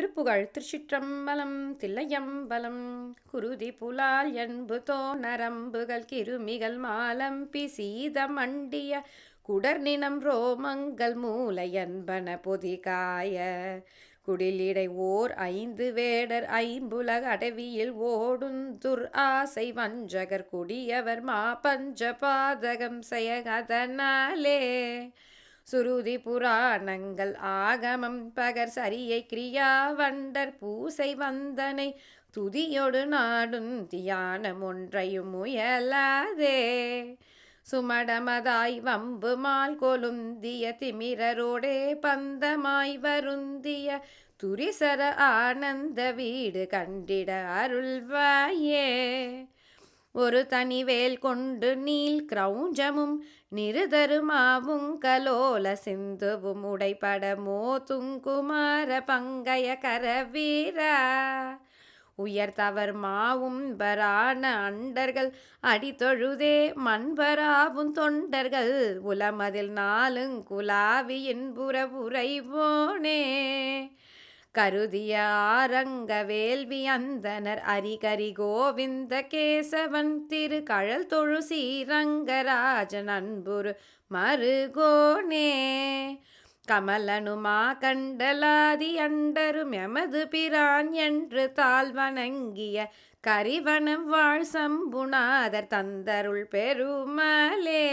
திருப்புகழ் திருச்சிற்றம்பலம் தில்லையம்பலம் குருதி புலால் என்பு தோணரம்புகள் கிருமிகள் மாலம் பிசீத மண்டிய குடர்நினம் ரோமங்கள் மூலையன்பன பொதிகாய. குடிலிடை ஓர் ஐந்து வேடர் ஐம்புலக அடவியில் ஓடுந்துர் ஆசை வஞ்சகர் குடியவர் மா பஞ்ச பாதகம் செயகதனாலே. சுருதி புராணங்கள் ஆகமம் பகர் சரியை கிரியா வண்டர் பூசை வந்தனை துதியொடு நாடும் தியானம் ஒன்றையும் முயலாதே. சுமடமதாய் வம்பு மால் கொலுந்திய திமிரரோடே பந்தமாய் வருந்திய துரிசர ஆனந்த வீடு கண்டிட அருள்வாயே. ஒரு தனிவேல் கொண்டு நீல் கிரௌஞ்சமும் நிருதருமாவும் கலோல சிந்துவும் உடைபடமோ துங்குமார பங்கய கரவீரா. உயர்த்தவர் மாவும் பரான அண்டர்கள் அடித்தொழுதே மண்பராவும் தொண்டர்கள் உலமதில் நாலுங்குலாவியின் புறபுரைவோனே கருதிய ஆரங்க வேள்வி அந்தனர் அரிகரி கோவிந்த கேசவன் திரு கழல் தொழு ஸ்ரீரங்கராஜன் அன்புரு மருகோனே. கமலனுமா கண்டலாதி அண்டரும் எமது பிரான் என்று தாழ் வணங்கிய கரிவனம் வாழ் சம்புணாதர் தந்தருள் பெருமலே.